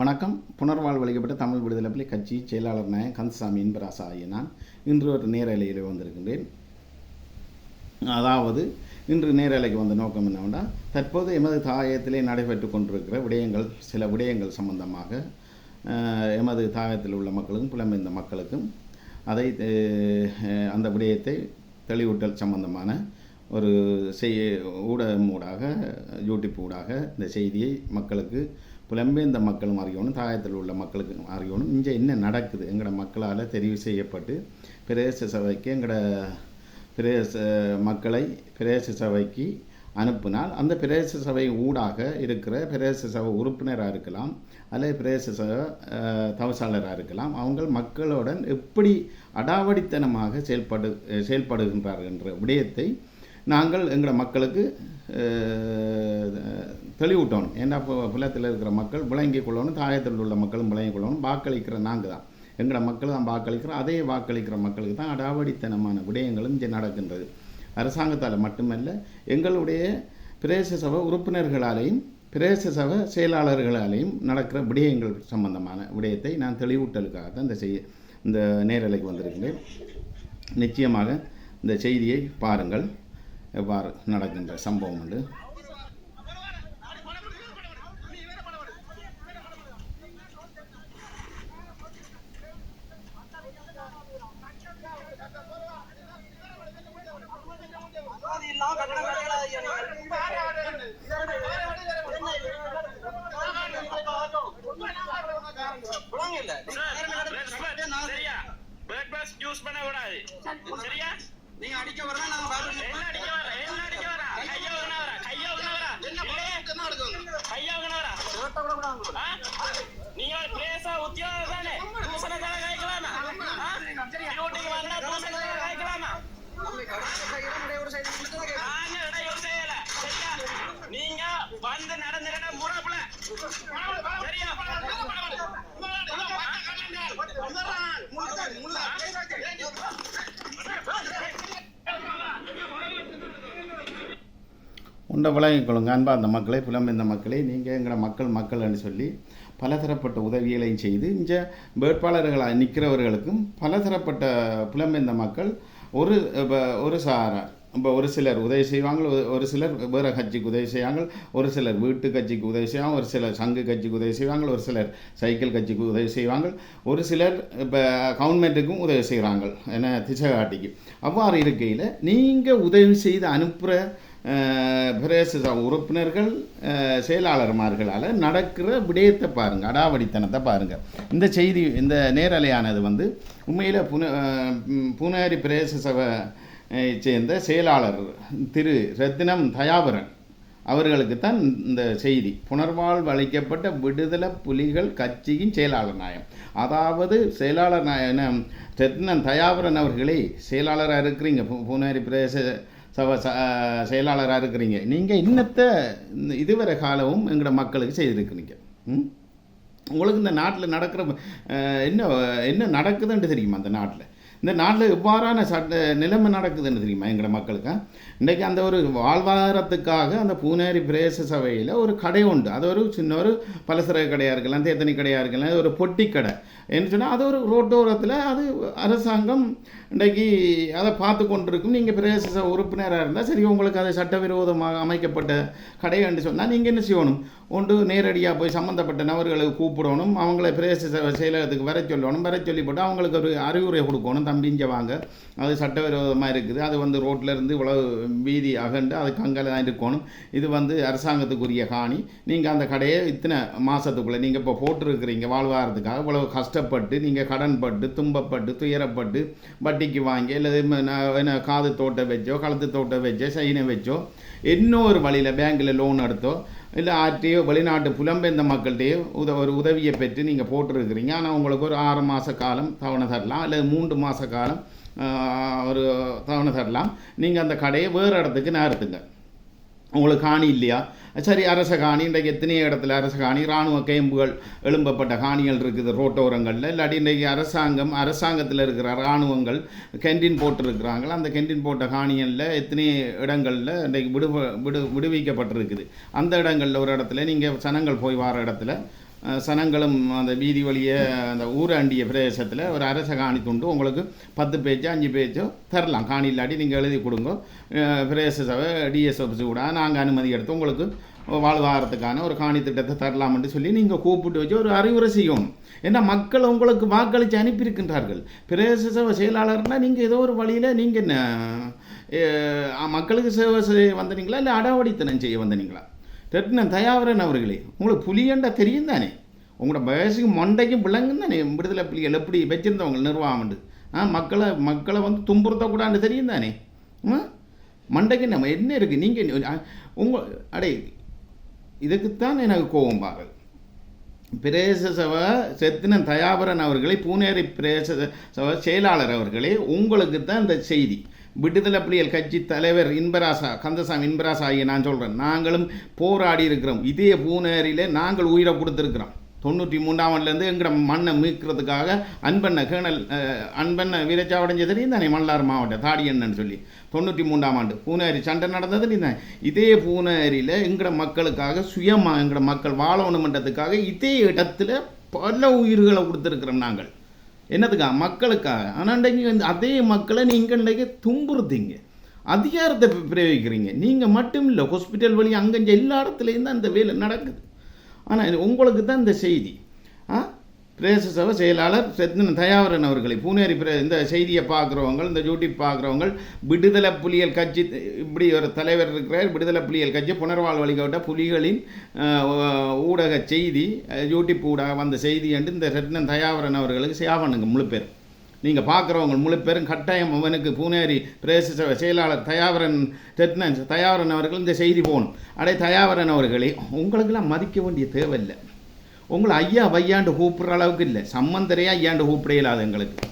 வணக்கம். புனர்வாழ்வளிக்கப்பட்ட தமிழ் விடுதலை புலி கட்சி செயலாளர் நாயன் கந்தசாமி இன்பராசா ஆகிய நான் இன்று ஒரு நேரலையில் வந்திருக்கின்றேன். அதாவது இன்று நேரலைக்கு வந்த நோக்கம் என்னவென்றால் தற்போது எமது தாயத்திலே நடைபெற்று கொண்டிருக்கிற விடயங்கள் சில விடயங்கள் சம்பந்தமாக எமது தாயத்தில் உள்ள மக்களுக்கும் புலம்பெயர்ந்த மக்களுக்கும் அதை அந்த விடயத்தை தெளிவூட்டல் சம்பந்தமான ஒரு செய் ஊடகம் ஊடாக யூடியூப் ஊடாக இந்த செய்தியை மக்களுக்கு புலம்பெயர்ந்த மக்களும் அறியணும் தாயத்தில் உள்ள மக்களுக்கு அறியணும். இங்கே என்ன நடக்குது? எங்களோட மக்களால் தெரிவு செய்யப்பட்டு பிரதேச சபைக்கு எங்களோட பிரதேச மக்களை பிரதேச சபைக்கு அனுப்பினால் அந்த பிரதேச சபை ஊடாக இருக்கிற பிரதேச சபை உறுப்பினராக இருக்கலாம் அல்லது பிரதேச சபை தவசாளராக இருக்கலாம் அவங்க மக்களுடன் எப்படி அடாவடித்தனமாக செயல்படு செயல்படுகின்றார்கள் என்ற விடயத்தை நாங்கள் எங்களோட மக்களுக்கு அஹ், தெளிவூட்டணும். ஏன்னா புலத்தில் இருக்கிற மக்கள் விளங்கிக் கொள்ளணும் தாயத்தில் உள்ள மக்களும் விளங்கிக் கொள்ளணும் வாக்களிக்கிற நாங்கள் தான். எங்களோட மக்கள் தான் வாக்களிக்கிறோம் அதே வாக்களிக்கிற மக்களுக்கு தான் அடாவடித்தனமான விடயங்களும் இங்கே நடக்கின்றது. அரசாங்கத்தால் மட்டுமல்ல எங்களுடைய பிரதேச சபை உறுப்பினர்களாலேயும் பிரதேச சபை செயலாளர்களாலேயும் நடக்கிற விடயங்கள் சம்பந்தமான விடயத்தை நான் தெளிவூட்டலுக்காக தான் இந்த செய்ய இந்த நேரலைக்கு வந்திருக்கிறேன். நிச்சயமாக இந்த செய்தியை பாருங்கள். எவ்வாறு நடக்கின்ற சம்பவம் உண்டு? யூஸ் பண்ண கூடாது சரியா? நீங்க அடிக்க வரலாம் நாங்க பாத்து நீங்க பேச உத்தியோகம் தானே? தூசணக்கார காய்க்கலாமா? டியூட்டிக்கு வந்தா தூசணக்கார காய்க்கலாமா? நாங்க இடையூறு செய்யல. நீங்க வந்து நடந்துகிட்ட முறப்புல. உண்டை விளங்கிக் கொள்ளுங்க. அன்பா அந்த மக்களை புலம்பெயர்ந்த மக்களை நீங்கள் எங்களை மக்கள் மக்கள்னு சொல்லி பலதரப்பட்ட உதவிகளையும் செய்து இந்த வேட்பாளர்களாக நிற்கிறவர்களுக்கும் பலதரப்பட்ட புலம்பெயர்ந்த மக்கள் ஒரு இப்போ ஒரு சாரா இப்போ ஒரு சிலர் உதவி செய்வாங்க ஒரு- ஒரு சிலர் வேறு கட்சிக்கு உதவி செய்வாங்க ஒரு சிலர் வீட்டு கட்சிக்கு உதவி செய்வாங்க ஒரு சிலர் சங்கு கட்சிக்கு உதவி செய்வாங்க ஒரு சிலர் சைக்கிள் கட்சிக்கு உதவி செய்வாங்க ஒரு சிலர் இப்போ கவர்மெண்ட்டுக்கும் உதவி செய்கிறாங்க என்ன திசைகாட்டிக்கு அவ்வாறு இருக்கையில் நீங்கள் உதவி செய்து அனுப்புகிற பிரதேச உறுப்பினர்கள் செயலாளர்மார்களால் நடக்கிற விடயத்தை பாருங்கள் அடாவடித்தனத்தை பாருங்கள் இந்த செய்தி இந்த நேரலையானது வந்து உண்மையில் புன புனேரி பிரேச பிரதேச சபை சேர்ந்த செயலாளர் திரு ரத்தினம் தயாபரன் அவர்களுக்கு தான் இந்த செய்தி. புனர்வாழ்வு அளிக்கப்பட்ட விடுதலை புலிகள் கட்சியின் செயலாளர் நாயம். அதாவது செயலாளர் நாயன ரத்னன் தயாபரன் அவர்களே செயலாளராக இருக்கிறீங்க பு பூனேரி பிரதேச சவ ச- செயலாளராக இருக்கிறீங்க. நீங்கள் இன்னத்தை இந்த இதுவரை காலமும் எங்களோட மக்களுக்கு செய்திருக்கிறீங்க. ம்? உங்களுக்கு இந்த நாட்டில் நடக்கிற என்ன என்ன நடக்குதுன்ட்டு தெரியுமா அந்த நாட்டில்? இந்த நாட்டில் எவ்வாறான சட்ட நிலைமை நடக்குதுன்னு தெரியுமா எங்களோட மக்களுக்கு இன்றைக்கி அந்த ஒரு வாழ்வாதாரத்துக்காக அந்த பூனேரி பிரதேச சபையில் ஒரு கடை உண்டு. அது ஒரு சின்ன ஒரு பலசரக கடையாக இருக்கலாம் தேத்தனி கடையாக இருக்கலாம் ஒரு பொட்டி கடை என்ன சொன்னால் அது ஒரு ரோட்டோரத்தில் அது அரசாங்கம் இன்றைக்கி அதை பார்த்து கொண்டிருக்கும். நீங்கள் பிரதேச உறுப்பினராக இருந்தால் சரி உங்களுக்கு அது சட்டவிரோதமாக அமைக்கப்பட்ட கடைன்னு சொன்னால் நீங்கள் என்ன செய்யணும்? ஒன்று நேரடியாக போய் சம்மந்தப்பட்ட நபர்களை கூப்பிடணும். அவங்கள பிரதேச செயலகத்துக்கு வர சொல்லணும். வர சொல்லி போட்டு அவங்களுக்கு ஒரு அறிவுரை கொடுக்கணும். தம்பிஞ்ச வாங்க. அது சட்டவிரோதமாக இருக்குது. அது வந்து ரோட்டில் இருந்து இவ்வளவு வீதி அகண்டு அது கங்கல தான் இருக்கணும். இது வந்து அரசாங்கத்துக்குரிய காணி. நீங்கள் அந்த கடையை இத்தனை மாதத்துக்குள்ளே நீங்கள் இப்போ போட்டிருக்கிறீங்க. வாழ்வாரத்துக்காக இவ்வளவு கஷ்டப்பட்டு நீங்கள் கடன்பட்டு துன்பப்பட்டு துயரப்பட்டு பட் வட்டிக்கு வாங்கி அல்லது என்ன காது தோட்டம் வச்சோ கழுத்து தோட்டம் வச்சோ சைனை வச்சோ இன்னொரு வழியில் பேங்க்கில் லோன் எடுத்தோ இல்லை ஆர்டியோ வெளிநாட்டு புலம்பெயர்ந்த மக்கள்கிட்டயோ உத ஒரு உதவியை பெற்று நீங்கள் போட்டிருக்கிறீங்க. ஆனால் உங்களுக்கு ஒரு ஆறு மாத காலம் தவணை தரலாம் அல்லது மூன்று மாத காலம் ஒரு தவணை தரலாம். நீங்கள் அந்த கடையை வேறு இடத்துக்கு நகர்த்துங்க. உங்களுக்கு காணி இல்லையா? சரி அரச காணி இன்றைக்கு எத்தனையோ இடத்துல அரச காணி இராணுவ கேம்புகள் எழும்பப்பட்ட காணிகள் இருக்குது ரோட்டோரங்களில். இல்லாட்டி இன்றைக்கு அரசாங்கம் அரசாங்கத்தில் இருக்கிற இராணுவங்கள் கெண்டின் போட்டிருக்கிறாங்க அந்த கெண்டின் போட்ட காணிகளில் எத்தனை இடங்களில் இன்றைக்கு விடு விடு விடுவிக்கப்பட்டிருக்குது. அந்த இடங்களில் ஒரு இடத்துல நீங்கள் சனங்கள் போய் வர இடத்துல சனங்களும் அந்த வீதி வழிய அந்த ஊராண்டிய பிரதேசத்தில் ஒரு அரச காணி துண்டு. உங்களுக்கு பத்து பேச்சோ அஞ்சு பேச்சோ தரலாம். காணி இல்லாட்டி நீங்கள் எழுதி கொடுங்க. பிரதேச சபை டிஎஸ் ஆஃபீஸு கூட நாங்கள் அனுமதி எடுத்து உங்களுக்கு வாழ்வாரத்துக்கான ஒரு காணி திட்டத்தை தரலாம்னு சொல்லி நீங்கள் கூப்பிட்டு வச்சு ஒரு அறிவுரை செய்யணும். ஏன்னா மக்கள் உங்களுக்கு வாக்களித்து அனுப்பியிருக்கின்றார்கள். பிரதேச சபை செயலாளர்னால் நீங்கள் ஏதோ ஒரு வழியில் நீங்கள் என்ன மக்களுக்கு சேவை செய்ய வந்தனீங்களா? இல்லை அடாவடித்தனம் செய்ய வந்தனீங்களா? ரத்னன் தயாவரன் அவர்களே உங்களுக்கு புலியண்டா தெரியும் தானே? உங்களோட வயசுக்கு மண்டைக்கும் விளங்கும் தானே? விடுதலை புலிகள் எப்படி வச்சுருந்தவங்க நிர்வாகம்ண்டு ஆ மக்களை மக்களை வந்து துன்புறுத்தக்கூடாது தெரியும் தானே? ம் மண்டைக்கு நம்ம என்ன இருக்குது நீங்கள் உங்கள் அடே இதுக்குத்தான் எனக்கு கோபம் பாருங்கள். பிரேச சபை செத்தினன் தயாபரன் அவர்களை பூனேரி பிரேச சபை செயலாளர் அவர்களே உங்களுக்கு தான் இந்த செய்தி. விடுதலை புலிகள் கட்சி தலைவர் இன்பராசா கந்தசாமி இன்பராசா ஆகிய நான் சொல்கிறேன் நாங்களும் போராடி இருக்கிறோம். இதே பூனேரியில் நாங்கள் உயிரை கொடுத்துருக்குறோம். தொண்ணூற்றி மூன்றாம் ஆண்டுலேருந்து எங்கட மண்ணை மீட்கிறதுக்காக அன்பண்ண கேணல் அன்பண்ண வீரச்சாவடைஞ்ச தெரியும் தானே மல்லார் மாவட்டம் தாடியண்ணன் சொல்லி. தொண்ணூற்றி மூன்றாம் ஆண்டு பூனேரி சண்டை நடந்தது தெரியும் இதே பூனேரியில் எங்கட மக்களுக்காக சுயமாக எங்கட மக்கள் வாழணுமன்றதுக்காக இதே இடத்துல பல உயிர்களை கொடுத்துருக்குறோம் நாங்கள். என்னதுக்காக மக்களுக்காக. ஆனால் இன்றைக்கு வந்து அதே மக்களை நீங்கள் இன்றைக்கு துன்புறுத்தீங்க அதிகாரத்தை பிரயோகிக்கிறீங்க. நீங்கள் மட்டும் இல்லை ஹாஸ்பிட்டல் வழி அங்கஞ்ச எல்லா இடத்துலையும் தான் இந்த வேலை நடக்குது. ஆனால் உங்களுக்கு தான் இந்த செய்தி. பிரதேச சபை செயலாளர் செத்தின தயாவரன் அவர்களை பூனேரி பிர இந்த செய்தியை பார்க்குறவங்க இந்த யூடியூப் பார்க்குறவங்க விடுதலை புலிகள் கட்சி இப்படி ஒரு தலைவர் இருக்கிறார் விடுதலை புலிகள் கட்சி புனர்வாழ் வழிகாட்ட புலிகளின் ஊடக செய்தி யூடியூப் ஊடக வந்த செய்தி என்று இந்த ரத்னன் தயாவரன் அவர்களுக்கு சேவனுங்க முழு பேர். நீங்கள் பார்க்குறவங்க முழு பேரும் கட்டாயம் அவனுக்கு பூனேரி பிரதேச சபை செயலாளர் தயாவரன் ரத்னன் தயாவரன் அவர்கள் இந்த செய்தி போகணும். அடே தயாவரன் அவர்களே உங்களுக்கெல்லாம் மதிக்க வேண்டிய தேவையில்லை. உங்களை ஐயா வையாண்டு கூப்பிட்ற அளவுக்கு இல்லை. சம்மந்தரையா ஐயாண்டு கூப்பிட இயலாது எங்களுக்கு.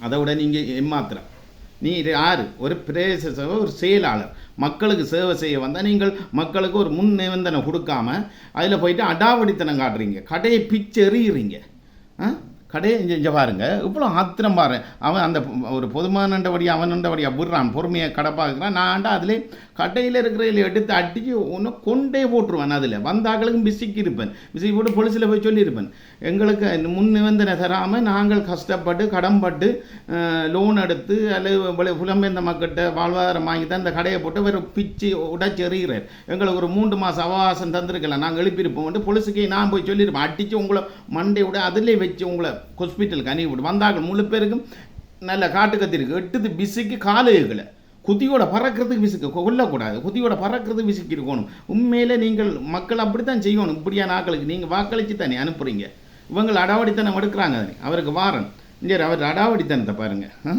அதை விட நீங்கள் எம்மாத்திரம். நீ யார் யாரு ஒரு பிரேச ஒரு செயலாளர். மக்களுக்கு சேவை செய்ய வந்தால் நீங்கள் மக்களுக்கு ஒரு முன் நிபந்தனை கொடுக்காம அதில் போயிட்டு அடாவடித்தனம் காட்டுறீங்க. கடையை பிச்சு எறிகிறீங்க ஆ? கடையை இங்கே இங்கே பாருங்க. இவ்வளோ ஆத்திரம் பாரு. அவன் அந்த ஒரு பொதுமானண்டபடி அவனண்டபடி விடுறான். பொறுமையை கடை பார்க்குறான் நான் ஆண்டா அதிலே கடையில் இருக்கிறதில் எடுத்து அடிச்சு ஒன்று கொண்டே போட்டுருவேன் அதில். வந்தாக்களுக்கும் பிசிக்கு இருப்பேன். பிசிக்கு போட்டு போலீஸில் போய் சொல்லியிருப்பேன். எங்களுக்கு முன் நிபந்தனை தராமல் நாங்கள் கஷ்டப்பட்டு கடன்பட்டு லோன் எடுத்து அல்லது புலம்பெயர்ந்த மக்கள்கிட்ட வாழ்வாதாரம் வாங்கி தான் இந்த கடையை போட்டு வெறும் பிச்சு உடைச்சு எறிகிறார் எங்களுக்கு ஒரு மூன்று மாதம் அவகாசம் தந்திருக்கலாம் நாங்கள் எழுப்பியிருப்போம். போலீஸுக்கு நான் போய் சொல்லியிருப்பேன். அடித்து உங்களை மண்டை விட அதிலே வச்சு உங்களை ஹாஸ்பிட்டலுக்கு அனுப்பி விட்டு முழு பேருக்கும் நல்ல காட்டு கத்திருக்கு எட்டுது பிசுக்கு காலைகளை குதியோட பறக்கிறதுக்கு விசுக்கு கொல்லக்கூடாது. குதியோட பறக்கிறதுக்கு விசுக்கு இருக்கணும். உண்மையில் நீங்கள் மக்கள் அப்படி தான் செய்யணும். இப்படியான ஆக்களுக்கு நீங்கள் வாக்களித்து தானே அனுப்புகிறீங்க இவங்க அடாவடித்தனம் எடுக்கிறாங்க அவருக்கு வாரன். இங்கே அவர் அடாவடித்தனத்தை பாருங்க ஆ?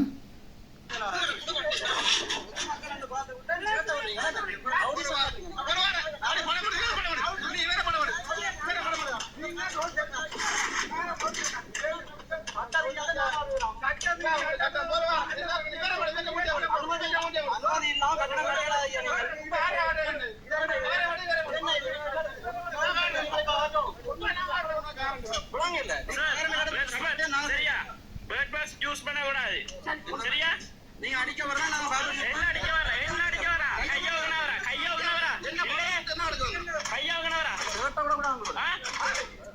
அனுமதி இல்லாம கட்டணம் கட்டலாதீங்க நீங்கள். விடாங்க இல்ல. சரியா பேர்ட் பாஸ் யூஸ் பண்ண கூடாது சரியா நீங்க அடிக்க வரலாம் நாங்க பாத்துட்டு என்ன அடிக்க வர என்ன அடிக்க வர கையா உகன வர கையா உகன வர கையா உகன வர கேட்ட விட விடாங்க ஆ?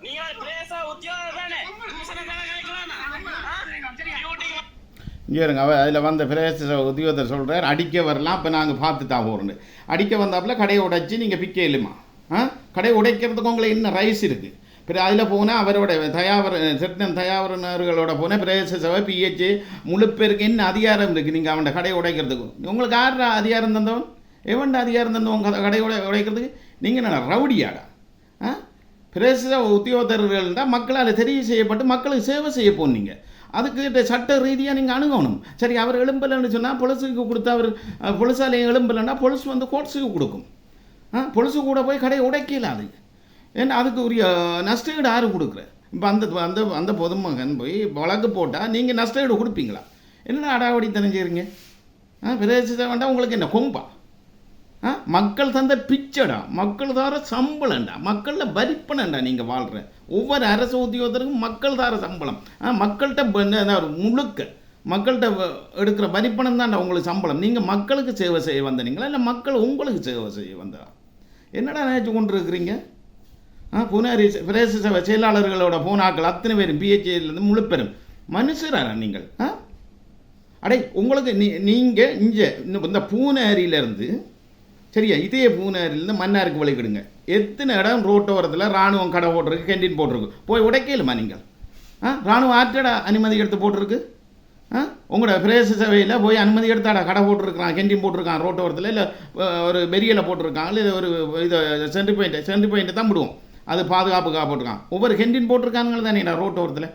நீங்க பிரேச உத்தியோகம் தானே தூசணக்கார கேட்கலாமா டியூட்டி இங்கே இருங்க அவ அதில் வந்த பிரதேச உத்தியோகத்தர் சொல்கிறார் அடிக்க வரலாம் இப்போ நாங்கள் பார்த்து தான் போகிறோன்னு அடிக்க வந்தாப்புல கடையை உடைச்சி நீங்கள் பிக்க இல்லைமா ஆ? கடையை உடைக்கிறதுக்கு உங்களுக்கு என்ன ரைஸ் இருக்குது பிறகு அதில் போனால் அவரோட தயாவர செட்டன் தயாவரன் போனால் பிரதேச சபை பிஹெச் முழு பேருக்கு என்ன அதிகாரம் இருக்குது நீங்கள் அவன் கடையை உடைக்கிறதுக்கு. உங்களுக்கு யார் அதிகாரம் தந்தவன்? எவன்ட அதிகாரம் தந்தவன் உங்கள் கடையை உடை உடைக்கிறதுக்கு? நீங்கள் என்ன ரவுடியாடா? ஆ? பிரதேச தான் மக்களால் தெரிவு செய்யப்பட்டு மக்களுக்கு சேவை செய்ய போனீங்க. அதுக்கு சட்ட ரீதியாக நீங்கள் அணுகணும். சரி அவர் எழும்பலைன்னு சொன்னால் பொலிசுக்கு கொடுத்தா அவர் பொலிசாலையும் எழும்பலைன்னா பொலிசு வந்து கோட்ஸுக்கு கொடுக்கும். ஆ பொலிசு கூட போய் கடையை உடைக்கல அது. ஏன்னா அதுக்கு உரிய நஷ்டஈடு யாரு கொடுக்குற? இப்போ அந்த அந்த அந்த பொதுமகன் போய் வழக்கு போட்டால் நீங்கள் நஷ்டஈடு கொடுப்பீங்களா? என்ன அடாவடி தெரிஞ்சுக்கிறீங்க? ஆ பிரதேசத்தை வேண்டாம் உங்களுக்கு என்ன கொம்பா? ஆ மக்கள் தந்த பிச்சடா மக்கள் தர சம்பளம்டா மக்களில் வரிப்பணம்டா நீங்கள் வாழ்கிற ஒவ்வொரு அரசு உத்தியோகத்தருக்கும் மக்கள் தார சம்பளம் மக்கள்கிட்ட என்ன- முழுக்க மக்கள்கிட்ட வ- எடுக்கிற வரிப்பணம் தான்டா உங்களுக்கு சம்பளம். நீங்கள் மக்களுக்கு சேவை செய்ய வந்தீங்களா இல்லை மக்கள் உங்களுக்கு சேவை செய்ய வந்தா என்னடா நினச்சி கொண்டு இருக்கிறீங்க ஆ புனரி பிரதேச சபை செயலாளர்களோட போனாக்கள் அத்தனை பேரும் பிஹெச்ஏலேருந்து முழு பெரும். மனுஷரா நீங்கள்? ஆ? அடே உங்களுக்கு நீ நீங்கள் இங்கே இந்த பூனேரியிலேருந்து சரியா? இதே பூனேரியிலேருந்து மன்னாருக்கு வழிகிடுங்க எத்தனை இடம் ரோட்டோரத்தில் ராணுவம் கடை போட்டிருக்கு கேண்டீன் போட்டிருக்கு? போய் உடைக்கலுமா நீங்கள்? ஆ? ராணுவம் ஆற்றடா அனுமதி எடுத்து போட்டிருக்கு? ஆ? உங்களோட பிரதேச சபையில் போய் அனுமதி எடுத்தாடா? கடை போட்டிருக்கான் கெண்டின் போட்டிருக்கான் ரோட்டோரத்தில்? இல்லை ஒரு பெரியலை போட்டிருக்காங்க இல்லை ஒரு இது சென்ட்ரி பாயிண்ட் சென்ட்ரி பாயிண்ட்டை தான் விடுவோம். அது பாதுகாப்புக்காக போட்டிருக்கான். ஒவ்வொரு கெண்டின் போட்டிருக்கானுங்களே தானேடா ரோட்டோரத்தில்?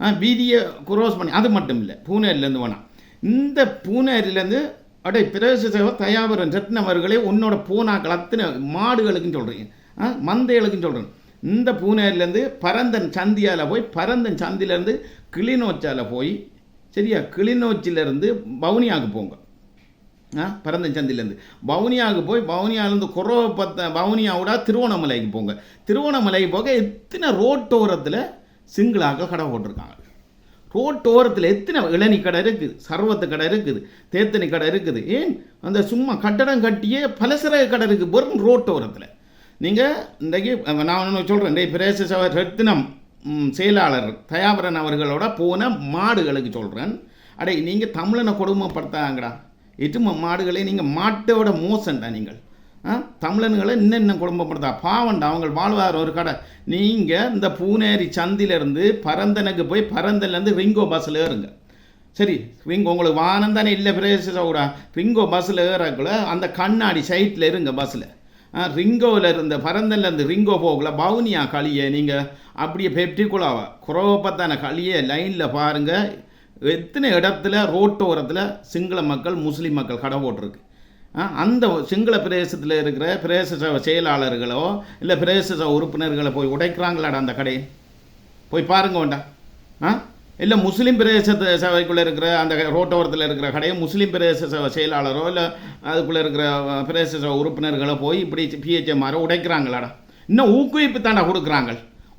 ஆ வீதியை குரோஸ் பண்ணி அது மட்டும் இல்லை பூனேரிலேருந்து வேணாம். இந்த பூனேரிலேருந்து அடே பிரதேச சேவை தயாபுரம் ரத்னம் அவர்களே உன்னோட பூனாக்கள் அத்தனை மாடுகளுக்கும் சொல்கிறீங்க ஆ மந்தைகளுக்கும் சொல்கிறேன் இந்த பூனேரிலேருந்து பரந்தன் சந்தியால் போய் பரந்தன் சந்திலேருந்து கிளிநோச்சால் போய் சரியா? கிளிநோச்சிலேருந்து பவுனியாவுக்கு போங்க. ஆ பரந்தன் சந்திலேருந்து பவுனியாவுக்கு போய் பவுனியாவிலேருந்து குறவப்பத்த பவுனியாவோட திருவண்ணாமலைக்கு போங்க. திருவண்ணாமலைக்கு போக எத்தனை ரோட்டோரத்தில் சிங்கிளாக கடை போட்டிருக்காங்க. ரோட்டோரத்தில் எத்தனை இளநி கடை இருக்குது? சர்வத்து கடை இருக்குது. தேத்தனி கடை இருக்குது. ஏன்? அந்த சும்மா கட்டடம் கட்டியே பலசர கடை இருக்குது. வெறும் ரோட்டோரத்தில் நீங்கள் இன்றைக்கு நான் ஒன்று சொல்கிறேன் இன்றைக்கு பிரேச சபை ரத்தினம் செயலாளர் தயாபரன் அவர்களோட போன மாடுகளுக்கு சொல்கிறேன் அடே நீங்கள் தமிழனை கொடுமைப்படுத்தாங்கடா. எட்டும மாடுகளை நீங்கள் மாட்டோட மோசன்டா நீங்கள். ஆ? தமிழன்களை இன்னும் இன்னும் குடும்பப்படுத்தா. பாவண்டா அவங்க வாழ்வார் ஒரு கடை. நீங்கள் இந்த பூனேரி சந்திலேருந்து பரந்தனுக்கு போய் பரந்தன்லேருந்து ரிங்கோ பஸ்ஸில் ஏறுங்க. சரி ரிங்கோ உங்களுக்கு வானம் தானே இல்லை பிரதேசோட ரிங்கோ பஸ்ஸில் ஏறக்குள்ள அந்த கண்ணாடி சைட்டில் இருங்க பஸ்ஸில். ரிங்கோவில் இருந்த பரந்தன்லேருந்து ரிங்கோ போகல பவுனியா களியை நீங்கள் அப்படியே பெப்டிக்குள்ளாவா குரோபத்தான களியை லைனில் பாருங்கள் எத்தனை இடத்துல ரோட்டோரத்தில் சிங்கள மக்கள் முஸ்லீம் மக்கள் கடை போட்டிருக்கு. அந்த சிங்கள பிரதேசத்தில் இருக்கிற பிரதேச செயலாளர்களோ இல்லை பிரதேச உறுப்பினர்களை போய் உடைக்கிறாங்களாடா அந்த கடையை போய் பாருங்க வேண்டாம் ஆ? இல்லை முஸ்லீம் பிரதேச சபைக்குள்ளே இருக்கிற அந்த ரோட்டோரத்தில் இருக்கிற கடையை முஸ்லீம் பிரதேச சபை செயலாளரோ இல்லை அதுக்குள்ளே இருக்கிற பிரதேச சபை உறுப்பினர்களோ போய் இப்படி பிஹெச்எம்ஆரோ உடைக்கிறாங்களாடா. இன்னும் ஊக்குவிப்பு தாண்டா கொடுக்குறாங்க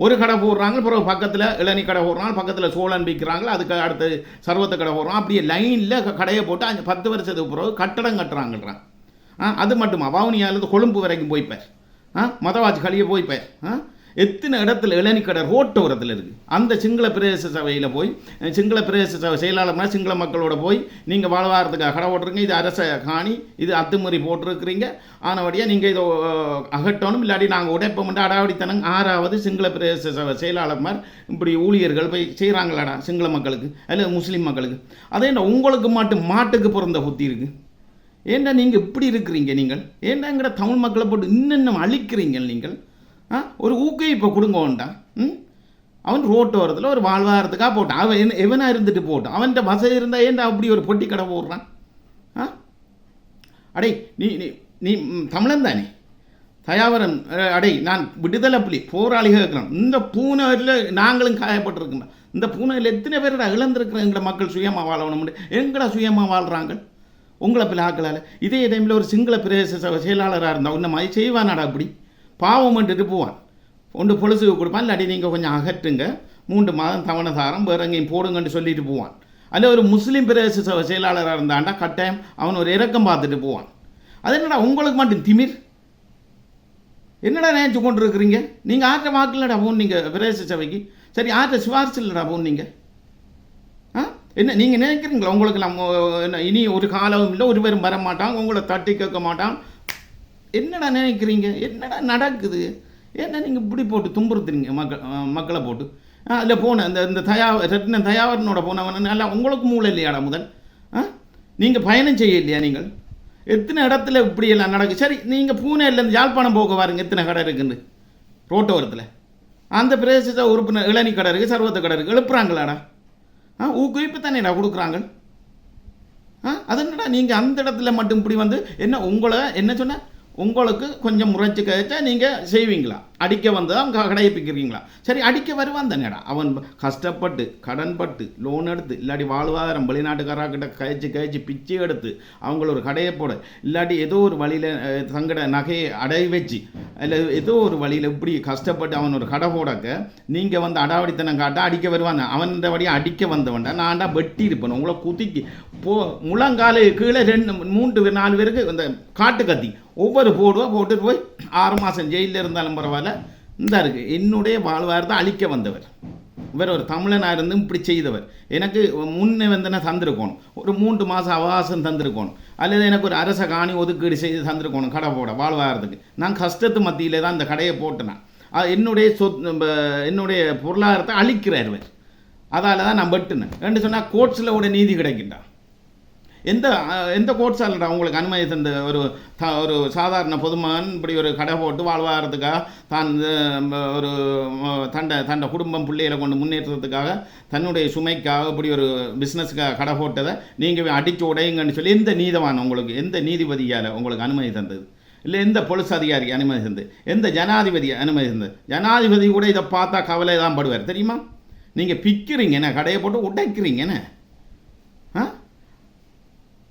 ஒரு கடை போடுறாங்க பிறகு பக்கத்தில் இளநீ கடை போடுறாங்க பக்கத்தில் சோழன் விற்கிறாங்க அதுக்கு அடுத்து சர்வத்த கடை போடுறான் அப்படியே லைனில் கடையை போட்டு அஞ்சு பத்து வருஷத்துக்கு பிறகு கட்டடம் கட்டுறாங்கன்றான். ஆ அது மட்டுமா? வவுனியாலேருந்து கொழும்பு வரைக்கும் போய்ப்பார். ஆ மதவாஜ் கழிய போய்ப்பார். ஆ எத்தனை இடத்துல இளநிக்கடை கடை ரோட்டோரத்தில் இருக்குது அந்த சிங்கள பிரதேச சபையில் போய் சிங்கள பிரதேச சபை செயலாளர்னா சிங்கள மக்களோட போய் நீங்கள் வாழ்வாரத்துக்காக கடை ஓட்டுருங்க இது அரச காணி இது அத்துமுறை போட்டிருக்கிறீங்க. ஆனபடியாக நீங்கள் இதை அகட்டணும் இல்லாட்டி நாங்கள் உடைப்போம்ட்டு அடாவடித்தனம் ஆறாவது சிங்கள பிரதேச சபை செயலாளர்மார் இப்படி ஊழியர்கள் போய் செய்கிறாங்களாடா சிங்கள மக்களுக்கு அல்லது முஸ்லீம் மக்களுக்கு. அதே என்ன உங்களுக்கு மட்டும் மாட்டுக்கு பிறந்த புத்தி இருக்குது ஏன்டா நீங்கள் இப்படி இருக்கிறீங்க நீங்கள்? ஏன்டாங்கிற தமிழ் மக்களை போட்டு இன்னும் அழிக்கிறீங்க நீங்கள்? ஒரு ஊக்குவிப்பை கொடுங்க வேண்டாம் ம்? அவன் ரோட்டோரத்தில் ஒரு வாழ்வாரத்துக்காக போட்டான். அவன் என்ன எவனாக இருந்துட்டு போட்டான்? அவன்கிட்ட வசதி இருந்தால் ஏன்டா அப்படி ஒரு பொட்டி கடை போடுறான்? ஆ? அடே நீ நீ நீ தமிழன் தானே? தயாவரன் அடே நான் விடுதலை புலி போராளிகள் இருக்கிறோம் இந்த பூனையில் நாங்களும் காயப்பட்டிருக்கிறோம் இந்த பூனையில் எத்தனை பேர் இழந்திருக்கிறோம்? எங்களை மக்கள் சுயமாக வாழணும் எங்கடா சுயமாக வாழ்கிறாங்க உங்களை பிள்ளைகளால் இதே டைமில் ஒரு சிங்கள பிரதேச செயலாளராக இருந்தால் உன்ன மாதிரி செய்வானாடா அப்படி? பாவம் பண்ணிட்டு போவான். ஒன்று பொழுசுக்கு கொடுப்பான் இல்லாட்டி நீங்கள் கொஞ்சம் அகற்றுங்க. மூன்று மாதம் தவணை தாரம் எங்கேயும் போடுங்கன்னு சொல்லிட்டு போவான். அல்ல ஒரு முஸ்லீம் பிரதேச சபை செயலாளராக இருந்தாண்டா கட்டாயம் அவன் ஒரு இறக்கம் பார்த்துட்டு போவான். அது என்னடா உங்களுக்கு மட்டும் திமிர்? என்னடா நினைச்சு கொண்டு இருக்கிறீங்க நீங்கள் ஆற்ற வாக்கில்லடா போன் நீங்கள் பிரதேச சபைக்கு. சரி ஆற்ற சிபாரிசு இல்லைடா போன் நீங்கள் ஆ? என்ன நீங்கள் நினைக்கிறீங்களா? உங்களுக்கு நம்ம என்ன இனி ஒரு காலமும் இல்லை ஒருவரும் வர மாட்டாங்க உங்களை தட்டி கேட்க மாட்டான். என்னடா நினைக்கிறீங்க? என்னடா நடக்குது? என்ன நீங்கள் இப்படி போட்டு துன்புறுத்துறீங்க மக்கள் மக்களை போட்டு. அதில் போன இந்த இந்த தயா ரத்ன தயாவரனோட போனவன் நல்லா உங்களுக்கு மூளை இல்லையாடா முதல்? ஆ? நீங்கள் பயணம் செய்ய இல்லையா நீங்கள்? எத்தனை இடத்துல இப்படி எல்லாம் நடக்கு? சரி நீங்கள் பூனேலேருந்து யாழ்ப்பாணம் போக வாருங்க. எத்தனை கடை இருக்குன்னு? ரோட்டோரத்தில். அந்த பிரதேசத்தை உறுப்பினர் இளநி கடை இருக்குது சர்வத்த கடை இருக்குது எழுப்புறாங்களாடா? ஆ ஊக்குவிப்பு தானேடா கொடுக்குறாங்க? ஆ அதனடா நீங்கள் அந்த இடத்துல மட்டும் இப்படி வந்து என்ன உங்களை என்ன சொன்ன? உங்களுக்கு கொஞ்சம் முறைச்சு கழிச்சா நீங்கள் செய்வீங்களா? அடிக்க வந்து அவங்க கடைப்பிக்கிறீங்களா சரி அடிக்க வருவான் தானேடா அவன் கஷ்டப்பட்டு கடன்பட்டு லோன் எடுத்து இல்லாட்டி வாழ்வாதாரம் வெளிநாட்டுக்காரர்கிட்ட கழிச்சு கழிச்சு பிச்சை எடுத்து அவங்கள ஒரு கடையை போட இல்லாட்டி ஏதோ ஒரு வழியில் தங்கட நகையை அடை வச்சு இல்லை ஏதோ ஒரு வழியில் இப்படி கஷ்டப்பட்டு அவன் ஒரு கடை போடக்க நீங்கள் வந்து அடாவடித்தனம் காட்ட அடிக்க வருவாங்க அவன் இந்த வழியை அடிக்க வந்தவன்டா நான்டா வெட்டி இருப்பேன் உங்களை குதிக்கி போ முழங்காலு கீழே ரெண்டு மூன்று நாலு பேருக்கு இந்த காட்டு கத்தி. ஒவ்வொரு போடுவா போட்டுட்டு போய் ஆறு மாதம் ஜெயிலில் இருந்தாலும் பரவாயில்ல. இந்த இருக்குது என்னுடைய வாழ்வாரத்தை அழிக்க வந்தவர். இவர் ஒரு தமிழனாக இருந்து இப்படி செய்தவர். எனக்கு முன்னே வந்தன தந்திருக்கணும். ஒரு மூன்று மாதம் அவகாசம் தந்திருக்கணும். அல்லது எனக்கு ஒரு அரச காணி ஒதுக்கீடு செய்து தந்திருக்கணும் கடை போட வாழ்வாரத்துக்கு நான் கஷ்டத்து மத்தியில் தான் அந்த கடையை போட்டேனேன் அது என்னுடைய சொத் என்னுடைய பொருளாதாரத்தை அழிக்கிறார் இவர். அதால் தான் நான் வெட்டுனேன். ரெண்டு சொன்னால் கோர்ட்ஸில் கூட நீதி கிடைக்கின்றான் எந்த எந்த எந்த கோர்ட்ஸாலடா உங்களுக்கு அனுமதி தந்த ஒரு த- ஒரு சாதாரண பொதுமகன் இப்படி ஒரு கடை போட்டு வாழ்வாரத்துக்காக தான் ஒரு தண்டை தண்டை குடும்பம் பிள்ளைகளை கொண்டு முன்னேற்றத்துக்காக தன்னுடைய சுமைக்காக இப்படி ஒரு பிஸ்னஸுக்காக கடை போட்டதை நீங்கள் அடித்து உடையுங்கன்னு சொல்லி எந்த நீதவான் உங்களுக்கு? எந்த நீதிபதியால் உங்களுக்கு அனுமதி தந்தது? இல்லை எந்த போலீஸ் அதிகாரி அனுமதி தந்தது? எந்த ஜனாதிபதி அனுமதி தந்தது? ஜனாதிபதி கூட இதை பார்த்தா கவலை தான் படுவார். தெரியுமா? நீங்கள் பிக்கிறீங்க என்ன? கடையை போட்டு உடைக்கிறீங்க என்ன?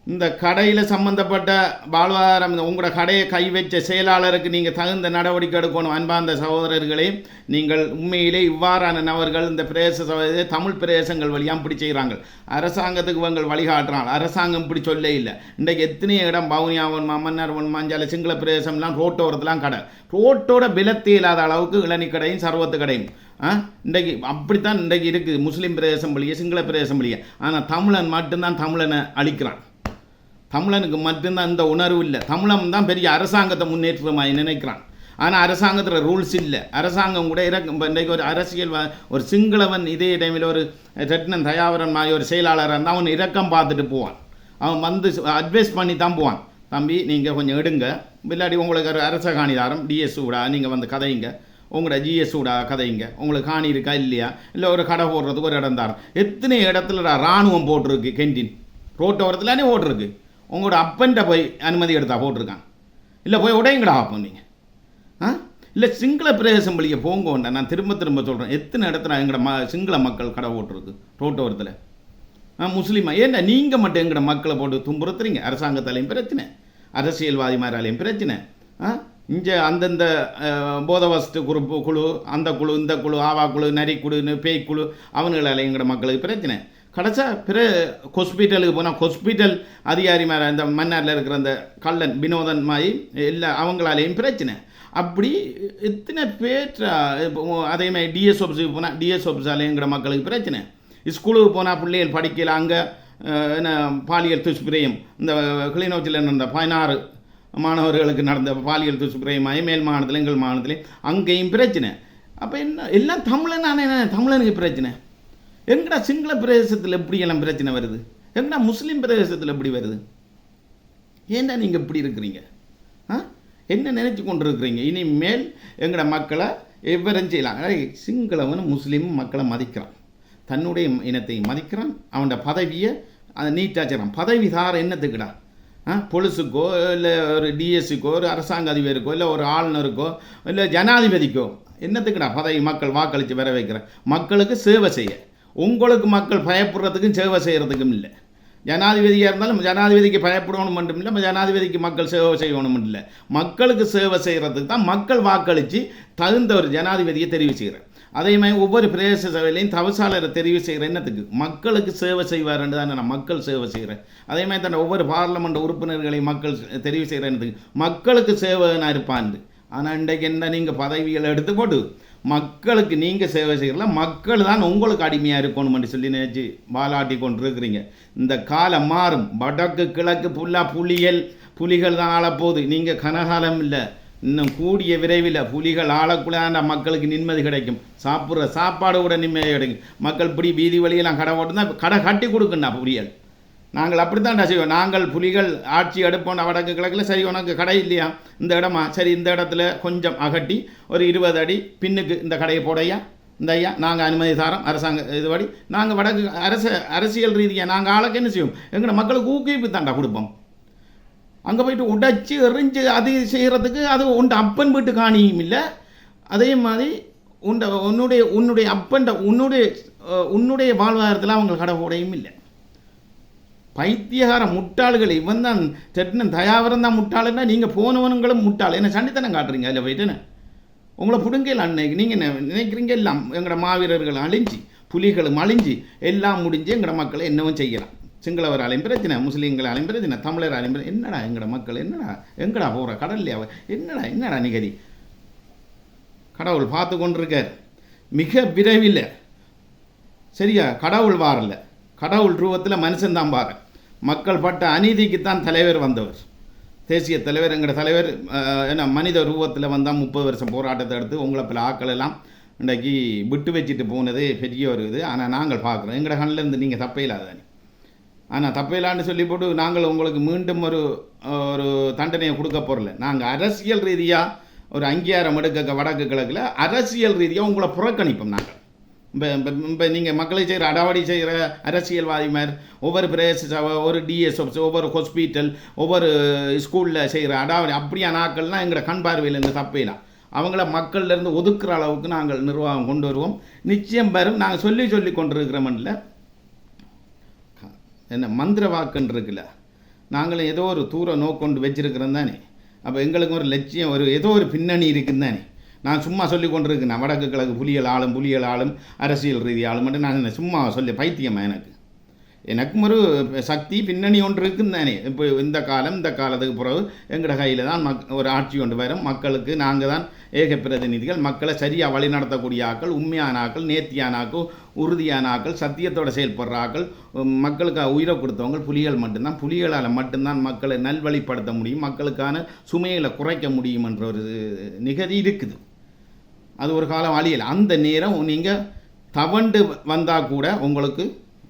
இந்த கடையில் சம்பந்தப்பட்ட வாழ்வாதாரம் உங்களோட கடையை கை வச்ச செயலாளருக்கு நீங்கள் தகுந்த நடவடிக்கை எடுக்கணும் அன்பார்ந்த சகோதரர்களே. நீங்கள் உண்மையிலே இவ்வாறான நபர்கள் இந்த பிரதேச சபை- தமிழ் பிரதேசங்கள் வழியாக இப்படி செய்கிறாங்க அரசாங்கத்துக்கு இவங்கள் வழிகாட்டுறாங்க. அரசாங்கம் இப்படி சொல்ல இல்லை. இன்றைக்கு எத்தனையோ இடம் பவுனியாவன் மன்னர்வன் மஞ்சால சிங்கள பிரதேசம்லாம் ரோட்டோரத்துலாம் கடை. ரோட்டோட விலத்தே இல்லாத அளவுக்கு இளநி கடையும் சர்வத்து கடையும். ஆ? இன்றைக்கு அப்படித்தான் இன்றைக்கு இருக்குது. முஸ்லீம் பிரதேசம் வழியே சிங்கள பிரதேசம் வழியே. ஆனால் தமிழன் மட்டும்தான் தமிழனை அழிக்கிறான். தமிழனுக்கு மட்டும்தான் இந்த உணர்வு இல்லை. தமிழன் தான் பெரிய அரசாங்கத்தை முன்னேற்றமாக நினைக்கிறான். ஆனால் அரசாங்கத்தில் ரூல்ஸ் இல்லை. அரசாங்கம் கூட இறக்கும். இப்போ இன்றைக்கு ஒரு அரசியல் ஒரு சிங்களவன் இதே டைமில் ஒரு ரத்னன் தயாவரன் மாதிரி ஒரு செயலாளராக இருந்தால் அவன் இறக்கம் பார்த்துட்டு போவான். அவன் வந்து அட்வைஸ் பண்ணி தான் போவான். தம்பி நீங்கள் கொஞ்சம் எடுங்க. இல்லாட்டி உங்களுக்கு ஒரு அரச காணிதாரம் டிஎஸ் விடா நீங்கள் வந்து கதைங்க. உங்களோட ஜிஎஸ் விடா கதைங்க. உங்களுக்கு காணி இருக்கா இல்லையா? இல்லை ஒரு கடை போடுறதுக்கு ஒரு இடம் தாரம். எத்தனை இடத்துல இராணுவம் போட்டிருக்கு கென்டீன் ரோட்டோரத்துலானே ஓட்டிருக்கு. உங்களோட அப்பன்ட்ட போய் அனுமதி எடுத்தா போட்டிருக்கான் இல்லை போய் உடையுங்கடா அப்போ நீங்கள் ஆ? இல்லை சிங்கள பிரதேசம் வழியே போங்கோண்ட. நான் திரும்ப திரும்ப சொல்கிறேன் எத்தனை இடத்துல எங்களோட ம சிங்கள மக்கள் கடை போட்டிருக்கு? ரோட்டோரத்தில். ஆ முஸ்லீமா? ஏன்டா நீங்கள் மட்டும் எங்களோட மக்களை போட்டு துன்புறுத்துறீங்க? அரசாங்கத்தாலையும் பிரச்சனை. அரசியல்வாதிமாராலையும் பிரச்சனை. ஆ? இங்கே அந்தந்த அஹ், போதவஸ்து குரூப்பு குழு அந்த குழு இந்த குழு ஆவா குழு நரி குழுன்னு பேய் குழு அவங்களால எங்களோட மக்களுக்கு பிரச்சனை. கடைசா பிற ஹாஸ்பிட்டலுக்கு போனால் ஹாஸ்பிட்டல் அதிகாரி மேலே அந்த மன்னாரில் இருக்கிற அந்த கள்ளன் வினோதன் மாதிரி எல்லா அவங்களாலேயும் பிரச்சனை. அப்படி எத்தனை பேர் அதே மாதிரி டிஎஸ் ஆஃபீஸுக்கு போனால் டிஎஸ் ஆஃபீஸாலேயும் மக்களுக்கு பிரச்சனை. ஸ்கூலுக்கு போனால் பிள்ளைகள் படிக்கல அங்கே என்ன பாலியல் துஷ்பிரயம் இந்த கிளிநொச்சியில் நடந்த பதினாறு மாணவர்களுக்கு நடந்த பாலியல் துஷ்பிரயமாகி மேல் மாநிலத்தில் எங்கள் மாநிலத்திலையும் அங்கேயும் பிரச்சனை. அப்போ என்ன எல்லாம் தமிழன் ஆனால் என்ன தமிழனுக்கு பிரச்சனை? எங்கடா சிங்கள பிரதேசத்தில் எப்படி எல்லாம் பிரச்சனை வருது? எங்கடா முஸ்லீம் பிரதேசத்தில் எப்படி வருது? ஏன்டா நீங்கள் இப்படி இருக்கிறீங்க? ஆ? என்ன நினைச்சு கொண்டு இருக்கிறீங்க இனிமேல் எங்களோட மக்களை எவ்வரம் செய்யலாம்? அதாவது சிங்களவனும் முஸ்லீமும் மக்களை மதிக்கிறான். தன்னுடைய இனத்தை மதிக்கிறான். அவனோட பதவியை அதை நீட்டாக செய்கிறான் பதவி தார என்னத்துக்குடா? ஆ? பொலிஸுக்கோ இல்லை ஒரு டிஎஸ்சிக்கோ ஒரு அரசாங்க அதிபருக்கோ இல்லை ஒரு ஆளுநருக்கோ இல்லை ஜனாதிபதிக்கோ என்னத்துக்குடா பதவி மக்கள் வாக்களித்து வர வைக்கிறேன் மக்களுக்கு சேவை செய்ய. உங்களுக்கு மக்கள் பயப்படுறதுக்கும் சேவை செய்கிறதுக்கும் இல்லை. ஜனாதிபதியாக இருந்தாலும் ஜனாதிபதிக்கு பயப்படணும் மட்டும் இல்லை ஜனாதிபதிக்கு மக்கள் சேவை செய்யணும் இல்லை. மக்களுக்கு சேவை செய்கிறதுக்கு தான் மக்கள் வாக்களித்து தகுந்த ஒரு ஜனாதிபதியை தெரிவு செய்கிறேன் அதே மாதிரி ஒவ்வொரு பிரதேச சபையிலையும் தவசாளரை தெரிவு செய்கிற என்னத்துக்கு மக்களுக்கு சேவை செய்வார்ன்னு தான் நான் மக்கள் சேவை செய்கிறேன் அதே மாதிரி தான் ஒவ்வொரு பார்லமெண்ட் உறுப்பினர்களையும் மக்கள் தெரிவு செய்கிற என்னத்துக்கு மக்களுக்கு நான் இருப்பான். ஆனால் இன்றைக்கு என்ன நீங்கள் பதவிகளை எடுத்து போட்டு மக்களுக்கு நீங்கள் சேவை செய்கிறல மக்கள் தான் உங்களுக்கு அடிமையாக இருக்கணும்னு சொல்லி நினச்சி வாலாட்டி கொண்டு இருக்கிறீங்க இந்த காலம் மாறும். வடக்கு கிழக்கு புல்லா புலிகள் புலிகள் தான் ஆளப்போகுது. நீங்கள் கனகாலம் இல்லை. இன்னும் கூடிய விரைவில் புலிகள் ஆளக்குள்ளாண்ட மக்களுக்கு நிம்மதி கிடைக்கும். சாப்பிட்ற சாப்பாடு கூட நிம்மதி கிடைக்கும். மக்கள் இப்படி வீதி வழியெல்லாம் கடை ஓட்டுனா கடை கட்டி கொடுக்குண்ணா புலிகள். நாங்கள் அப்படித்தான்டா செய்வோம். நாங்கள் புலிகள் ஆட்சி எடுப்போம் வடக்கு கிழக்கில் சரி உனக்கு கடை இல்லையா? இந்த இடமா? சரி இந்த இடத்துல கொஞ்சம் அகட்டி ஒரு இருபது அடி பின்னுக்கு இந்த கடையை போடையா இந்த ஐயா நாங்கள் அனுமதி தாரோம். அரசாங்க இதுபடி நாங்கள் வடக்கு அரச அரசியல் ரீதியாக நாங்கள் ஆளுக்கு என்ன செய்வோம்? எங்களை மக்களுக்கு ஊக்குவிப்பு தாண்டா கொடுப்போம். அங்கே போயிட்டு உடைச்சி எறிஞ்சு அது செய்கிறதுக்கு அது உண்ட அப்பன் வீட்டு காணியும் இல்லை. அதே மாதிரி உண்ட உன்னுடைய உன்னுடைய அப்பன்ட உன்னுடைய உன்னுடைய வாழ்வாதாரத்தில் அவங்க கடை போடையும் இல்லை. பைத்தியகார முட்டாள்கள் இவன் தான் செட்டினன் தயாவரம் தான் முட்டாளுன்னா நீங்கள் போனவனுங்களும் முட்டாள். என்ன சண்டித்தனம் காட்டுறீங்க அதில் போயிட்டுன்னு உங்களை பிடுங்கல அன்னைக்கு. நீங்கள் நினைக்கிறீங்க? எல்லாம் எங்களோட மாவீரர்கள் அழிஞ்சு புலிகளும் அழிஞ்சு எல்லாம் முடிஞ்சு எங்களோட மக்களை என்னவும் செய்யலாம்? சிங்களவர் பிரச்சனை முஸ்லீம்கள் பிரச்சனை தமிழர் அலைம்பிர என்னடா எங்களோட மக்கள்? என்னடா எங்கடா போகிற கடல்லையா என்னடா என்னடா நிகதி? கடவுள் பார்த்து கொண்டிருக்கார். மிக விரைவில். சரியா? கடவுள் வாரல. கடவுள் ரூபத்தில் மனுஷன்தான் பாரு. மக்கள் பட்ட அநீதிக்குத்தான் தலைவர் வந்தவர். தேசிய தலைவர் எங்களோட தலைவர் என்ன மனித ரூபத்தில் வந்தால் முப்பது வருஷம் போராட்டத்தை எடுத்து உங்களை பல ஆக்கள் எல்லாம் விட்டு வச்சுட்டு போனது பெரிய ஒரு இது. ஆனால் நாங்கள் பார்க்குறோம். எங்களோட கண்ணிலேருந்து நீங்கள் தப்பையில்லாதானே ஆனால் தப்பையிலான்னு சொல்லி போட்டு நாங்கள் உங்களுக்கு மீண்டும் ஒரு ஒரு தண்டனையை கொடுக்க போகிறல நாங்கள் அரசியல் ரீதியாக ஒரு அங்கீகாரம் எடுக்க வடக்கு கிழக்கில் அரசியல் ரீதியாக உங்களை புறக்கணிப்போம் நாங்கள். இப்போ நீங்கள் மக்களை செய்கிற அடாவடி செய்கிற அரசியல்வாதிமார் ஒவ்வொரு பிரதேச ஒவ்வொரு ஒரு டிஎஸ்எஃப்ஸ் ஒவ்வொரு ஹாஸ்பிட்டல் ஒவ்வொரு ஸ்கூலில் செய்கிற அடாவடி அப்படியான ஆக்கள்லாம் எங்களோட கண் பார்வையில் இருந்து தப்பையிலாம் அவங்கள மக்கள்லேருந்து ஒதுக்குற அளவுக்கு நாங்கள் நிர்வாகம் கொண்டு வருவோம். நிச்சயம் வரும். நாங்கள் சொல்லி சொல்லி கொண்டிருக்கிறோமில்ல என்ன மந்திர வாக்குன்னு இருக்குல்ல. நாங்களும் ஏதோ ஒரு தூரம் நோக்கொண்டு வச்சிருக்கிறோம் தானே. அப்போ எங்களுக்கு ஒரு லட்சியம் ஒரு ஏதோ ஒரு பின்னணி இருக்குன்னு தானே. நான் சும்மா சொல்லி கொண்டிருக்கேன் வடக்கு கிழக்கு புலிகள் ஆளும் புலிகள் ஆளும் அரசியல் ரீதியாலும் மட்டும் நான் சும்மா சொல்லி பைத்தியமா எனக்கு? எனக்கும் ஒரு சக்தி பின்னணி ஒன்று இருக்குன்னு தானே இப்போ இந்த காலம் இந்த காலத்துக்கு பிறகு எங்களோட கையில் தான் மக் ஒரு ஆட்சி கொண்டு வரும். மக்களுக்கு நாங்கள் தான் ஏக பிரதிநிதிகள். மக்களை சரியாக வழி நடத்தக்கூடிய ஆக்கள் உண்மையான ஆக்கள் நேர்த்தியான ஆக்கள் உறுதியான ஆக்கள் சத்தியத்தோடு செயல்படுற ஆக்கள் மக்களுக்கு உயிரை கொடுத்தவங்க புலிகள் மட்டும்தான். புலிகளால் மட்டும்தான் மக்களை நல்வழிப்படுத்த முடியும். மக்களுக்கான சுமைகளை குறைக்க முடியும் என்ற ஒரு நிகதி இருக்குது. அது ஒரு காலம் அழியலை. அந்த நேரம் நீங்கள் தவண்டு வந்தால் கூட உங்களுக்கு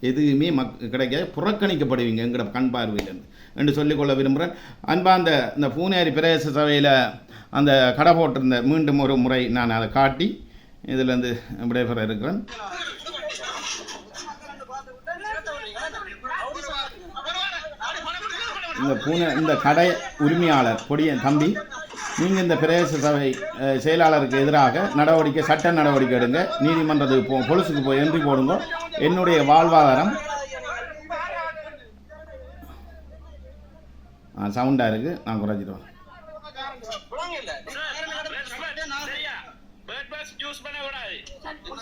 எதுவுமே மக் கிடைக்க புறக்கணிக்கப்படுவீங்க எங்களோட கண் பார்வையிலேருந்து. என்று சொல்லிக்கொள்ள விரும்புகிறேன். அன்பா அந்த இந்த பூனேரி பிரதேச சபையில் அந்த கடை போட்டிருந்த மீண்டும் ஒரு முறை நான் அதை காட்டி இதிலேருந்து விடைபெற இருக்கிறேன். இந்த பூனை இந்த கடை உரிமையாளர் கொடிய தம்பி நீங்கள் இந்த பிரதேச சபை செயலாளருக்கு எதிராக நடவடிக்கை சட்ட நடவடிக்கை எடுங்க. நீதிமன்றத்துக்கு போ பொலிஸுக்கு போய் என்ட்ரி போடுங்க. என்னுடைய வாழ்வாதாரம் சவுண்டாக இருக்குது நான் குறைச்சிட்டு வரேன் விளங்கல சரியா பேர்ட் பஸ் யூஸ் பண்ண கூடாது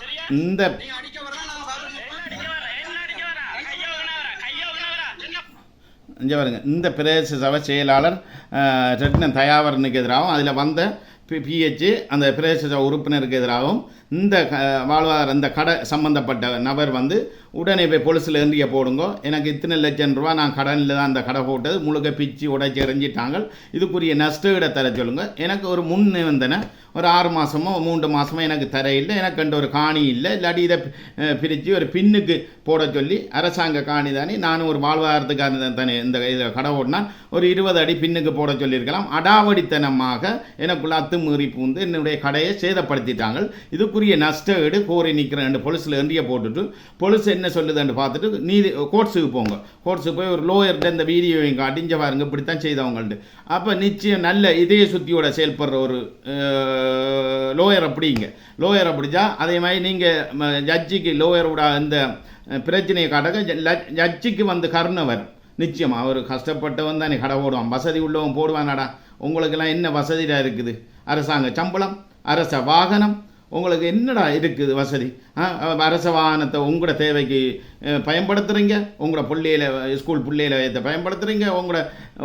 சரியா இந்த நீங்க அடிக்க வரலாம் நாங்க பாத்துட்டு என்ன அடிக்க வர என்ன அடிக்க வர கையோ வரா கையோ வரா என்ன இங்கே பாருங்க. இந்த பிரதேச சபை செயலாளர் அஹ், தயாவரனுக்கு எதிராகவும் அதில் வந்த பி பிஹெச் அந்த பிரதேச சபை உறுப்பினருக்கு எதிராகவும் இந்த க- வாழ்வாதார இந்த கடை சம்பந்தப்பட்ட நபர் வந்து உடனே போய் பொலிசில் எந்திய போடுங்க. எனக்கு இத்தனை லட்சம் ரூபா நான் கடனில் தான் அந்த கடை போட்டது. முழுக்க பிச்சு உடைச்சி எறிஞ்சிட்டாங்க. இதுக்குரிய நஷ்டஈட தர சொல்லுங்கள் எனக்கு ஒரு முன் நிபந்தனை ஒரு ஆறு மாதமோ மூன்று மாதமோ எனக்கு தர இல்லை எனக்கு கண்டு ஒரு காணி இல்லை. இல்லாட்டி இதை பிரித்து ஒரு பின்னுக்கு போட சொல்லி அரசாங்க காணி தானே நானும் ஒரு வாழ்வாதாரத்துக்காக தானே இந்த இதில் கடை ஓடினான் ஒரு இருபது அடி பின்னுக்கு போட சொல்லியிருக்கலாம். அடாவடித்தனமாக எனக்குள்ள அத்துமீறி பூந்து என்னுடைய கடையை சேதப்படுத்திட்டாங்க இதுக்குரிய நஷ்ட ஈடு கோரி நிற்கிறேன் பொலிசில் என்றிய போட்டுட்டு பொலிஸ் என்ன சொல்லுதுன்னு பார்த்துட்டு நீதி கோர்ட்ஸுக்கு போங்க. கோர்ட்ஸுக்கு போய் ஒரு லோயர்கிட்ட இந்த வீடியோவையும் காட்டி பாருங்க இப்படித்தான் செய்தவங்கள்ட்டு. அப்போ நிச்சயம் நல்ல இதய சுத்தியோட செயல்படுற ஒரு லோயரை பிடிங்க லோயரை பிடிச்சா அதே மாதிரி நீங்கள் ஜட்ஜிக்கு லோயரோட இந்த பிரச்சனையை காட்டக்க ஜட்ஜிக்கு வந்து கருணை வரும் நிச்சயமாக அவர் கஷ்டப்பட்டவன் தானே கடை போடுவான் வசதி உள்ளவன் போடுவானாடா உங்களுக்கெல்லாம் என்ன வசதியாக இருக்குது? அரசாங்க சம்பளம் அரச வாகனம் உங்களுக்கு என்னடா இருக்குது வசதி? அரச வாகனத்தை உங்களோட தேவைக்கு பயன்படுத்துகிறீங்க உங்களோட பிள்ளையில ஸ்கூல் பிள்ளையில இதை பயன்படுத்துகிறீங்க உங்களோட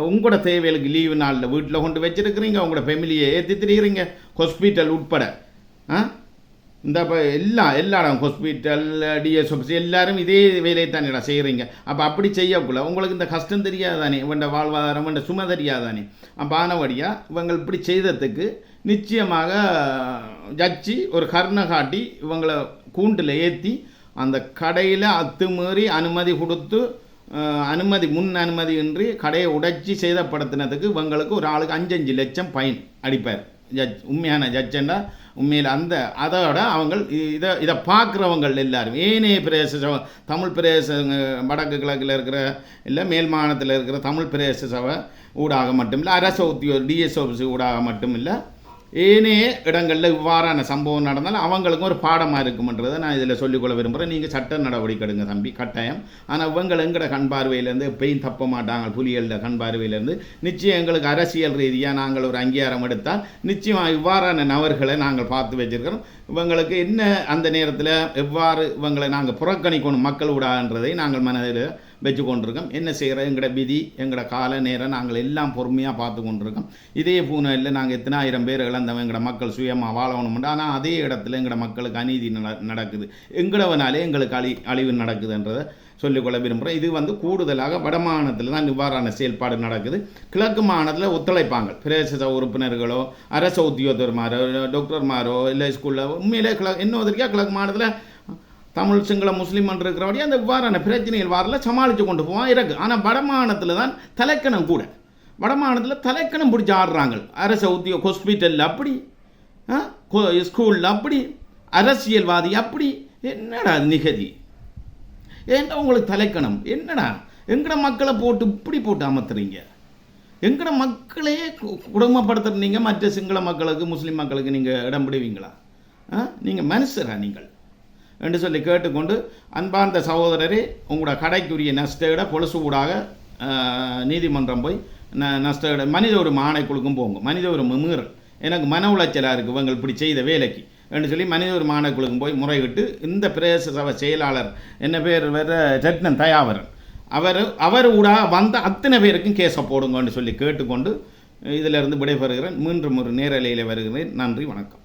உங்களோட தேவைகளுக்கு லீவு நாளில் வீட்டில் கொண்டு வச்சுருக்கிறீங்க? உங்களோட ஃபேமிலியை ஏற்றி திரிகிறீங்க ஹாஸ்பிட்டல் உட்பட. ஆ? இந்த இப்போ எல்லா எல்லா இடம் ஹாஸ்பிட்டல் டிஎஸ் ஆஃபீஸ் எல்லாரும் இதே வேலையை தானேடா செய்கிறீங்க அப்போ அப்படி செய்யக்குள்ள உங்களுக்கு இந்த கஷ்டம் தெரியாதானே? இவண்ட வாழ்வாதாரம் இவண்ட சுமை தெரியாதானே? அப்போ ஆனவடியாக இவங்க இப்படி செய்ததுக்கு நிச்சயமாக ஜட்ஜி ஒரு கர்ணை காட்டி இவங்களை கூண்டில் ஏற்றி அந்த கடையில் அத்துமீறி அனுமதி கொடுத்து அனுமதி முன் அனுமதியின்றி கடையை உடைச்சி சேதப்படுத்தினதுக்கு இவங்களுக்கு ஒரு ஆளுக்கு அஞ்சஞ்சு லட்சம் ஃபைன் அடிப்பார். ஜட்ஜ் உண்மையான ஜட்ஜண்டா உண்மையில் அந்த அதோட அவங்க இதை இதை பார்க்குறவங்கள் எல்லாரும். ஏனைய பிரதேச சபை தமிழ் பிரதேச வடக்கு கிழக்கில் இருக்கிற இல்லை மேல் மாநிலத்தில் இருக்கிற தமிழ் பிரதேச சபை ஊடாக மட்டும் இல்லை அரசு உத்தியோக டிஎஸ் ஆஃபீஸ் ஊடாக மட்டும் இல்லை ஏனைய இடங்களில் இவ்வாறான சம்பவம் நடந்தாலும் அவங்களுக்கும் ஒரு பாடமாக இருக்குமன்றதை நான் இதில் சொல்லிக்கொள்ள விரும்புகிறேன் நீங்கள் சட்ட நடவடிக்கை எடுங்க தம்பி கட்டாயம். ஆனால் இவங்க எங்கட கண் பார்வையிலேருந்து எப்பயும் தப்ப மாட்டாங்க புலிகளில் கண் பார்வையிலேருந்து. நிச்சயம் எங்களுக்கு அரசியல் ரீதியாக நாங்கள் ஒரு அங்கீகாரம் எடுத்தால் நிச்சயமாக இவ்வாறான நபர்களை நாங்கள் பார்த்து வச்சிருக்கிறோம். இவங்களுக்கு என்ன அந்த நேரத்தில் எவ்வாறு இவங்களை நாங்கள் புறக்கணிக்கணும் மக்கள் விடான்றதை நாங்கள் மனதில் வச்சு கொண்டிருக்கோம் என்ன செய்கிறோம் எங்களோட விதி எங்களோட கால நேரம் நாங்கள் எல்லாம் பொறுமையாக பார்த்து கொண்டிருக்கோம். இதே பூனையில் நாங்கள் எத்தனை ஆயிரம் பேர் இழந்தவங்க எங்களோட மக்கள் சுயமாக வாழணும்னு ஆனால் அதே இடத்துல எங்களோட மக்களுக்கு அநீதி நட- நடக்குது. எங்களவனாலே எங்களுக்கு அழி அழிவு நடக்குதுன்றதை சொல்லிக்கொள்ள விரும்புகிறோம் இது வந்து கூடுதலாக வடமாநிலத்தில் தான் இவ்வாறான செயல்பாடு நடக்குது. கிழக்கு மாநிலத்தில் ஒத்துழைப்பாங்க. பிரதேச உறுப்பினர்களோ அரசு உத்தியோகத்தர்மாரோ டாக்டர்மாரோ இல்லை ஸ்கூலில் உண்மையிலே கிழ இன்னும் கிழக்கு மாநிலத்தில் தமிழ் சிங்கள முஸ்லீம் இருக்கிறபடி அந்த இவ்வாறான பிரச்சனைகள் வாரில் சமாளித்து கொண்டு போவான் இருக்கு ஆனால் வடமானத்தில் தான் தலைக்கணம் கூட. வடமாநிலத்தில் தலைக்கணம் பிடிச்சி ஆடுறாங்க. அரச உத்தியோக ஹாஸ்பிட்டலில் அப்படி ஸ்கூலில் அப்படி அரசியல்வாதி அப்படி. என்னடா நிகதி? ஏன்டா உங்களுக்கு தலைக்கணம்? என்னடா? எங்கட மக்களை போட்டு இப்படி போட்டு அமர்த்துறீங்க எங்கட மக்களையே கு- குடும்பப்படுத்துறீங்க மற்ற சிங்கள மக்களுக்கு முஸ்லீம் மக்களுக்கு நீங்கள் இடம் பிடிவீங்களா? ஆ நீங்கள் மனுஷரா நீங்கள்? என்று சொல்லி கேட்டுக்கொண்டு அன்பார்ந்த சகோதரரே உங்களோட கடைக்குரிய நஷ்டஈட கொலுசு ஊடாக நீதிமன்றம் போய் ந நஷ்டஈட மனித ஒரு ஆணைக்குழுக்கும் போங்க. மனித ஒரு மீறல் எனக்கு மன உளைச்சலாக இருக்குது இவங்க இப்படி செய்த வேலைக்கு. என்று சொல்லி மனித ஒரு ஆணைக்குழுக்கும் போய் முறையிட்டு இந்த பிரதேச சபை செயலாளர் என்ன பேர் வேற ரத்னன் தயாவரன். அவர் அவர் ஊடாக வந்த அத்தனை பேருக்கும் கேஸை போடுங்கன்னு சொல்லி கேட்டுக்கொண்டு இதிலிருந்து விடைபெறுகிறேன். மீண்டும் ஒரு நேரலையில் வருகிறேன். நன்றி வணக்கம்.